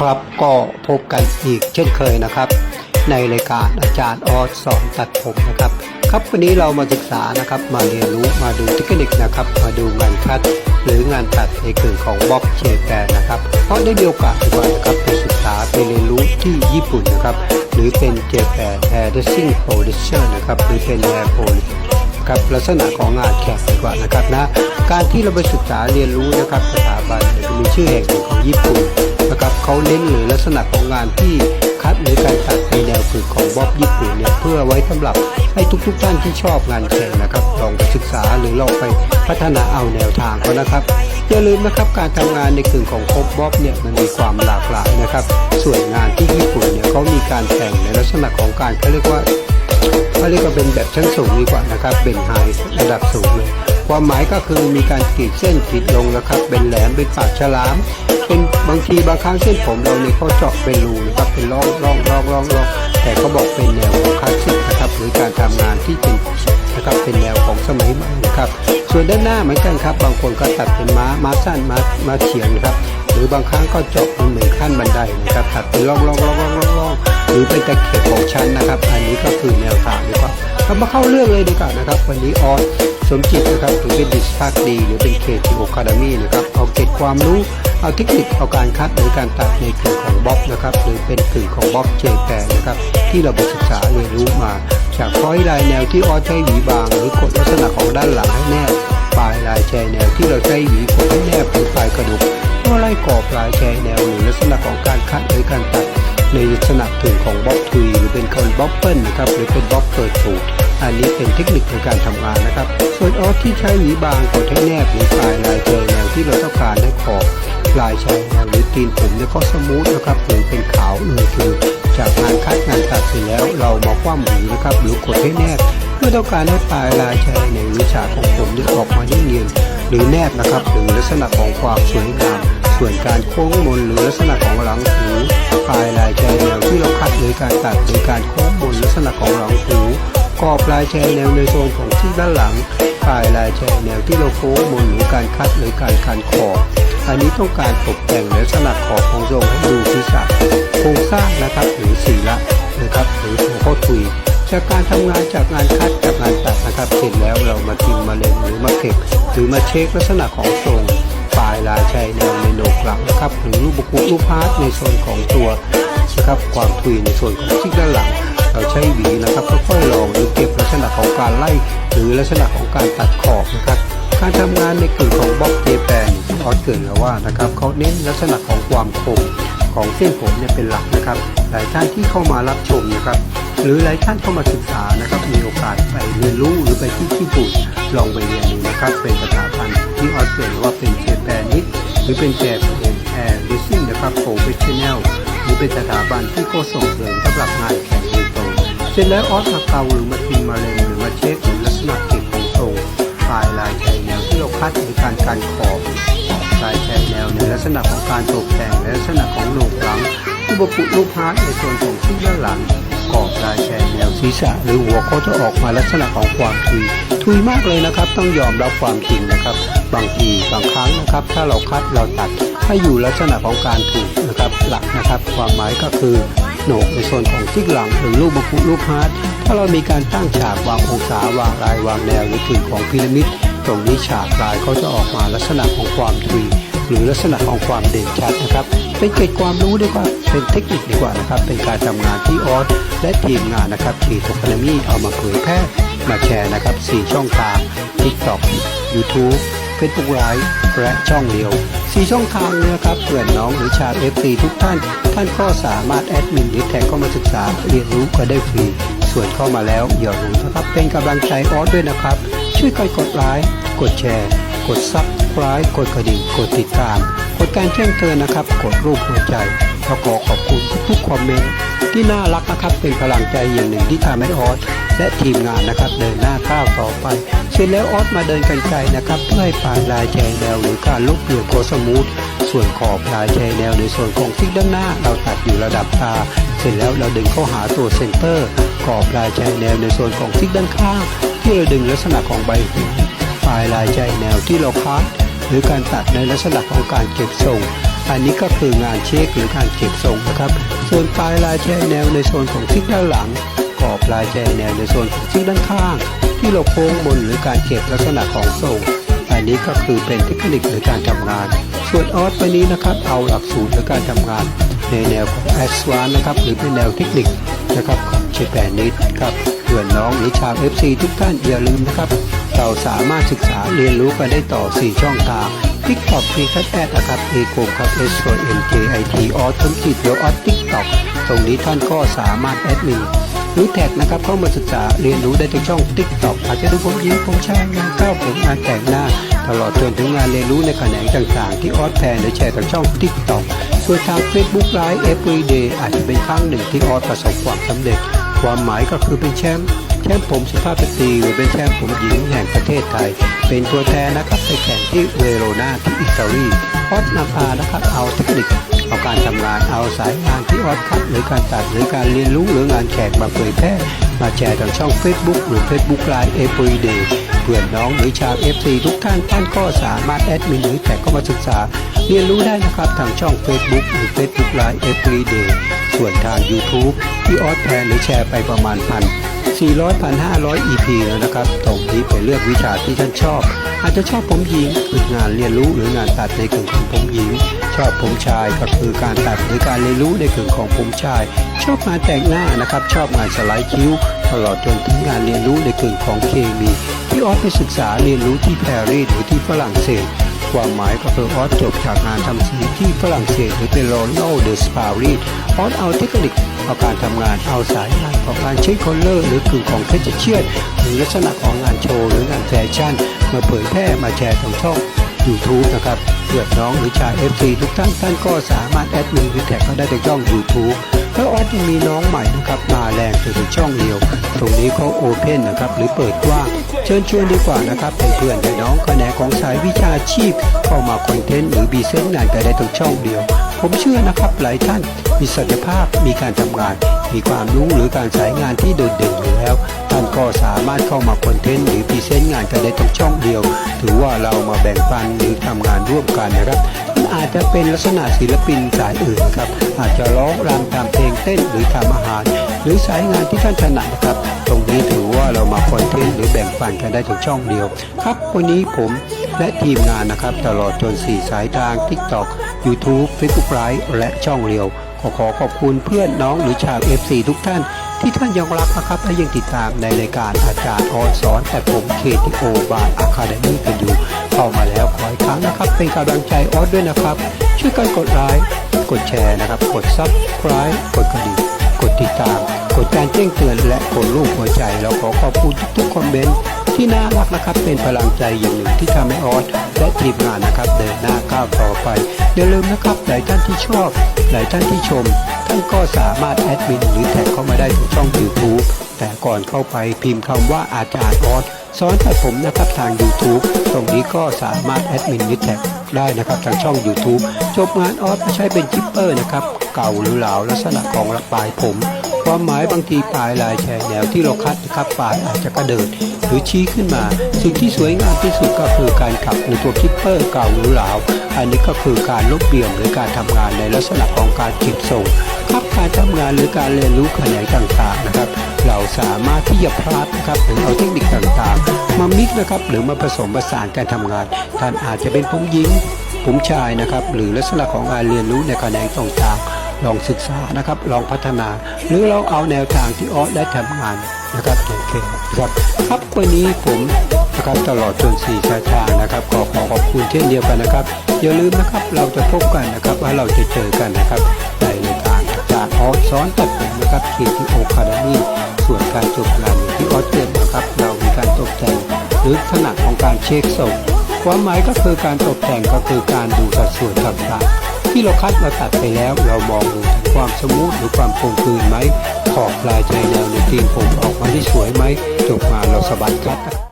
ครับก็พบกันอีกเช่นเคยนะครับ ในรายการอาจารย์ออสสอนตัดผมนะครับ ครับวันนี้เรามาศึกษานะครับมาเรียนรู้มาดูเทคนิคนะครับ มาดูงานคัดหรืองานตัดในกลุ่มของบ๊อบเจแปนนะครับเพราะได้มีโอกาสดีกว่านะครับไปศึกษาไปเรียนรู้ที่ญี่ปุ่นนะครับ หรือเป็นเจแปนแอร์ดิซิ่งโปรดิเชอร์นะครับหรือเป็นแอร์โปรครับลักษณะของงานแขกดีกว่านะครับนะการที่เราไปศึกษาเรียนรู้นะครับสถาบันเนี่ยจะมีชื่อแห่งของญี่ปุ่น นะครับเขาเน้นหรือลักษณะของงานที่คัดหรือการตัดในแนวฝึกของบ๊อบญี่ปุ่นเนี่ยเพื่อไว้สำหรับให้ทุกๆท่านที่ชอบงานแข่งนะครับลองไปศึกษาหรือลองไปพัฒนาเอาแนวทางเขานะครับอย่าลืมนะครับการทำงานในกลุ่มของคบบ๊อบเนี่ยมันมีความหลากหลายนะครับ ส่วนงานที่ญี่ปุ่นเนี่ยเขามีการแต่งในลักษณะของการเขาเรียกว่า เขาเรียกว่าเป็นแบบชั้นสูงดีกว่านะครับ เป็นไฮระดับสูงเลย ความหมายก็คือมีการกรีดเส้นกรีดลงนะครับ เป็นแหลมเป็นปากฉลาม เป็นบางทีบางครั้งเส้นผมเราเนี่ยเขาเจาะเป็นรูนะครับเป็นร่องร่องร่องร่องร่องแต่เขาบอกเป็นแนวของคลาสสิกนะครับหรือการทำงานที่เป็นนะครับเป็นแนวของสมัยใหม่นะครับ ส่วนด้านหน้าเหมือนกันครับ บางคนก็ตัดเป็นม้าม้าสั้นม้าม้าเฉียงครับ หรือบางครั้งก็เจาะเป็นเหมือนขั้นบันไดนะครับตัดเป็นร่องร่องร่องร่องร่อง หรือเป็นตะเข็บของชั้นนะครับ อันนี้ก็คือแนวทางดีกว่าเรามาเข้าเรื่องเลยดีกว่านะครับ วันนี้ออสสมจิตนะครับหรือเป็นดิสพาร์ดีหรือเป็นเคทีโอคาเดมี่นะครับเอาเก็บความรู้เอาเทคนิคเอาการคัดหรือการตัดในกลุ่มของบ๊อบนะครับหรือเป็นกลุ่มของบ๊อบเจแปนนะครับที่เราไปศึกษาเรียนรู้มาจากพอยลายแนวที่ออสใช้หวีบาง หรือกดลักษณะของด้านหลังให้แนบปลายลายแชแนวที่เราใช้หวีกดให้แนบหรือปลายกระดูกเพื่อไล่กรอบลายแชแนวหรือลักษณะของการคัดหรือการตัด ในลักษณะถึงของบล็อกทุยหรือเป็นคนบล็อกเปิลนะครับหรือเป็นบล็อกเปิดสูตรอันนี้เป็นเทคนิคในการทำงานนะครับ ส่วนออสที่ใช้หวีบางกดให้แนบหรือปลายลายเจอแนวที่เราต้องการให้ขอบลายชายแนวหรือตีนผมเนี่ยเขาสมูทนะครับหรือเป็นขาวเลยคือจากงานคัดงานตัดเสร็จแล้วเรามาคว่ำหวีนะครับหรือกดให้แนบเพื่อต้องการให้ปลายลายชายในวิชาของผมเนี่ยออกมาได้เนียนหรือแนบนะครับหรือลักษณะของความสวยงามส่วนการโค้งมนหรือลักษณะของหลังหู ลายลายแชแนวที่เราคัดหรือการตัดหรือการโค้งมนลักษณะของหลังหูกรอบลายแชแนวในโซนของที่ด้านหลังปลายลายแชแนวที่เราโค้งมนหรือการคัดหรือการคันขอบอันนี้ต้องการตกแต่งลักษณะขอบของทรงให้ดูพิสัโครงสร้างนะครับหรือสีละนะครับหรือหัวข้อทุยจากการทำงานจากงานคัดจากงานตัดนะครับเสร็จแล้วเรามาทิมมาเล็งหรือมาเก็บหรือมาเช็คลักษณะของทรง ปลายลายชายแนวในโหนกลังนะครับหรือรูปบุกุรูพาร์ทในส่วนของตัวนะครับความทุยในส่วนของที่ด้านหลัง เราใช้หวีนะครับค่อยๆลองหรือเก็บลักษณะของการไล่ หรือลักษณะของการตัดขอบนะครับการทำงานในกลุ่มของบ๊อบเจแปนที่ออสเกินแล้วว่านะครับเขาเน้นลักษณะของความคมของเส้นผมเนี่ยเป็นหลักนะครับ หลายท่านที่เข้ามารับชมนะครับ หรือหลายท่านเข้ามาศึกษานะครับ มีโอกาสไปเรียนรู้หรือไปที่ญี่ปุ่นลองไปเรียนดูนะครับ เป็นสถาบัน ที่ออสเตรเลียว่าเป็นเจแปนิสหรือเป็นแจแปนแอร์ดิซิ่งนะครับโปรเฟชชั่นแนลหรือเป็นสถาบันที่ก็ส่งเสริมสำหรับงานแข่งโดยตรงเสร็จแล้วออสมาเกาหรือมาทิมมาเลนหรือมาเช็คหรือลักษณะเก็บของทรงปลายลายชายแนวที่เราคัดในการการขอบลายแชนแนวในลักษณะของการตกแต่งและลักษณะของโหนกหลังอุปกุรูปฮาร์ดในส่วนของที่ด้านหลัง กอบลายแชนแนวศีรษะหรือหัวเขาจะออกมาลักษณะของความทุย ทุยมากเลยนะครับ ต้องยอมรับความจริงนะครับ บางทีบางครั้งนะครับ ถ้าเราคัดเราตัดให้อยู่ลักษณะของการถูกนะครับหลักนะครับ ความหมายก็คือโหนกในส่วนของที่หลังหรือรูปบุกุรูปฮาร์ดถ้าเรามีการตั้งฉากวางองศาวางลายวางแนวหรือกึ่งของพีระมิด ตรงนี้ฉากลายเขาจะออกมาลักษณะของความทุย หรือลักษณะของความเด่นชัดนะครับ เป็นเกร็ดความรู้ดีกว่าเป็นเทคนิคดีกว่านะครับ เป็นการทำงานที่ออสและทีมงานนะครับทีโทคามีเอามาเผยแพร่มาแชร์นะครับ 4 ช่องทาง TikTok YouTube Facebook Live และช่องเดียว 4 ช่องทางนี้นะครับเพื่อนน้องหรือชาว FC ทุกท่าน ท่านก็สามารถแอดมินหรือแท็กเข้ามาศึกษาเรียนรู้ก็ได้ฟรีส่วนเข้ามาแล้วอย่าลืมนะครับ เป็นกำลังใจออสด้วยนะครับ ช่วยกันกดไลค์กดแชร์ กดซับ สไครต์กดกระดิ่งกดติดตาม กดการแจ้งเตือนนะครับ กดรูปหัวใจแล้วขอขอบคุณทุกๆคอมเมนต์ที่น่ารักนะครับ เป็นพลังใจอย่างหนึ่งที่ทำให้ออสและทีมงานนะครับเดินหน้าก้าวต่อไป เสร็จแล้วออสมาเดินกันไกลนะครับเพื่อให้ปลายลายแชงแนวหรือการลุกเปลี่ยนโคสมูทส่วนขอบลายแชงแนวในส่วนของซิกด้านหน้า เราตัดอยู่ระดับตา เสร็จแล้วเราดึงเข้าหาตัวเซนเตอร์ ขอบลายแชงแนวในส่วนของซิกด้านข้าง ที่เราดึงลักษณะของใบหูปลายลายใจแนวที่เราคัด หรือการตัดในลักษณะของการเก็บทรง อันนี้ก็คืองานเช็คหรือการเก็บทรงนะครับ ส่วนปลายลายแชแนวในโซนของซิกด้านหลังขอบลายแชแนวในโซนของซิกด้านข้าง ที่เราโค้งบนหรือการเก็บลักษณะของทรง อันนี้ก็คือเป็นเทคนิคหรือการทำงาน ส่วนออสไปนี้นะครับเอาหลักสูตรหรือการทำงาน ในแนวของแอสวานนะครับหรือเป็นแนวเทคนิคนะครับของเชแปนิดครับเพื่อนน้องหรือชาว FC ทุกท่านอย่าลืมนะครับ เราสามารถศึกษาเรียนรู้กันได้ต่อ 4 ช่องทาง TikTok มีแคทแอดนะครับเอกมครับ S O N J I T ออสทั้งจิตเดียวออส TikTok ตรงนี้ท่านก็สามารถแอดมินหรือแท็กนะครับเข้ามาศึกษาเรียนรู้ได้ที่ช่อง TikTok อาจจะดูผมยิ้มผมชร์งานก้าวผมงานแต่งหน้า ตลอดจนถึงงานเรียนรู้ในแขนงต่างๆ ที่ออสแพนหรือแชร์ทางช่อง TikTok ส่วนทาง Facebook Live Everyday อาจจะเป็นครั้งหนึ่งที่ออสประสบความสำเร็จ ความหมายก็คือเป็นแชมป์ ชมป์ผมสุภาพสตรีหรือเป็นแชมป์ผมหญิงแห่งประเทศไทย เป็นตัวแทนนะครับไปแข่งที่เวโรนาที่อิตาลีออสนำพานะครับเอาเทคนิคเอาการทำงานเอาสายงานที่ออสคัดหรือการตัดหรือการเรียนรู้หรืองานแขกมาเผยแพร่มาแชร์ทางช่อง Facebook หรือ Facebook Live Everyday เพื่อนน้องหรือชาว FC ทุกท่านท่านก็สามารถแอดมินหรือแท็กเข้ามาศึกษา เรียนรู้ได้นะครับทางช่อง Facebook หรือ Facebook Live Everyday ส่วนทาง YouTube ที่ออสแพนหรือแชร์ไปประมาณพัน 400 1,500 EP แล้วนะครับ ตรงนี้ไปเลือกวิชาที่ท่านชอบ อาจจะชอบผมหญิงคืองานเรียนรู้หรืองานตัดในกลุ่มของผมหญิง ชอบผมชายก็คือการตัดหรือการเรียนรู้ในกลุ่มของผมชาย ชอบงานแต่งหน้านะครับ ชอบงานสไลด์คิ้วตลอดจนถึงงานเรียนรู้ในกลุ่มของเคมี ที่ออสไปศึกษาเรียนรู้ที่ปารีสหรือที่ฝรั่งเศส ความหมายก็คือออสจบจากงานทำสีที่ฝรั่งเศสหรือเป็นโรนัลเดสปารีสออสเอาเทคนิคเอาการทำงานเอาสายงานของการเช็คอลเลอร์หรือกึ่งของเพชเชียดหรือลักษณะของงานโชว์หรืองานแฟชั่น มาเผยแพร่มาแชร์ทางช่อง YouTube นะครับ เพื่อนน้องหรือชาว FC ทุกท่านท่านก็สามารถแอดมินหรือแท็กเขาได้ทางช่อง YouTube แล้วออสยังมีน้องใหม่นะครับมาแรงถึงช่องเดียว ตรงนี้เขาโอเพนนะครับหรือเปิดกว้างเชิญชวนดีกว่านะครับเพื่อนให้น้องคะแขนของสายวิชาชีพ เข้ามาคอนเทนต์หรือบีเซ็นงานกันได้ตรงช่องเดียว ผมเชื่อนะครับหลายท่านมีศักยภาพมีการทำงาน มีความรู้หรือการสายงานที่โดดเด่นอยู่แล้ว ท่านก็สามารถเข้ามาคอนเทนต์หรือพรีเซนต์งานกันได้ตรงช่องเดียว ถือว่าเรามาแบ่งปันหรือทำงานร่วมกันนะครับอาจจะเป็นลักษณะศิลปินสายอื่นครับ อาจจะร้องรำทำเพลงเต้นหรือทำอาหาร หรือสายงานที่ท่านถนัดนะครับ ตรงนี้ถือว่าเรามาคอนเทนต์หรือแบ่งปันกันได้ถึงช่องเดียว ครับวันนี้ผมและทีมงานนะครับ ตลอดจน 4 สายทาง TikTok YouTube Facebook Live และช่องเรียว ขอขอขอบคุณเพื่อนน้องหรือชาว FC ทุกท่าน ที่ท่านยังรักนะครับและยังติดตามในรายการอาจารย์ออนสอนแต่ผมเคทีโอบายอะคาเดมี่กันอยู่ เข้ามาแล้วขออีกครั้งนะครับ เป็นกำลังใจออสด้วยนะครับ ช่วยกันกดไลค์กดแชร์นะครับ กดซับสไคร b ์กดกระดิ่งกดติดตาม กดการแจ้งเตือนและกดรูปหัวใจแล้วขอขอบคุณทุกๆคอมเมนต์ ที่น่ารักนะครับ เป็นพลังใจอย่างหนึ่งที่ทำให้ออสและทีมงานนะครับ เดินหน้าก้าวต่อไปอย่าลืมนะครับหลายท่านที่ชอบ หลายท่านที่ชม ท่านก็สามารถแอดมินหรือแท็กเข้ามาได้ที่ช่อง YouTube แต่ก่อนเข้าไปพิมพ์คำว่าอาจารย์ออสสอนตัดผมนะครับทาง YouTube ตรงนี้ก็สามารถแอดมินหรือแท็กได้นะครับทางช่อง YouTube จบงานออสใช้เป็นจิปเปอร์นะครับเก่าหรือเหลาลักษณะของระปลายผม ความหมายบางทีปลายลายแชร์แนวที่เราคัดนะครับปลายอาจจะกระเดิดหรือชี้ขึ้นมา สิ่งที่สวยงามที่สุดก็คือการขับในตัวคิปเปอร์เก่าหรือเหลาอันนี้ก็คือการลบเบี่ยงหรือการทำงานในลักษณะของการเก็บส่งครับการทำงานหรือการเรียนรู้แขนงต่างๆนะครับ เราสามารถที่จะพลาดนะครับหรือเอาเทคนิคต่างๆ มามิกนะครับหรือมาผสมผสานการทำงาน ท่านอาจจะเป็นผมหญิงผมชายนะครับหรือลักษณะของการเรียนรู้ในแขนงต่างๆ ลองศึกษานะครับ ลองพัฒนา หรือเราเอาแนวทางที่ออสได้ทำงานนะครับโอเคครับครับวันนี้ผมนะครับตลอดจนสี่สายทานะครับขอขอขอบคุณเช่นเดียวกันนะครับ อย่าลืมนะครับเราจะพบกันนะครับว่าเราจะเจอกันนะครับในรายการอาจารย์ออสสอนตัดผมนะครับเคีที่โอคาเดมี่ส่วนการจบงานที่ออสเตรียมนะครับ เรามีการตกแต่งหรือถนัดของการเช็คส่งความหมายก็คือการตกแต่งก็คือการดูสัดส่วนต่างๆ ที่เราคัดมาตัดไปแล้ว เรามองดูความสมูทหรือความคงคืนไหมขอบลายชายแนวในตีนผมออกมาที่สวยไหมจบมาเราสะบัดคัด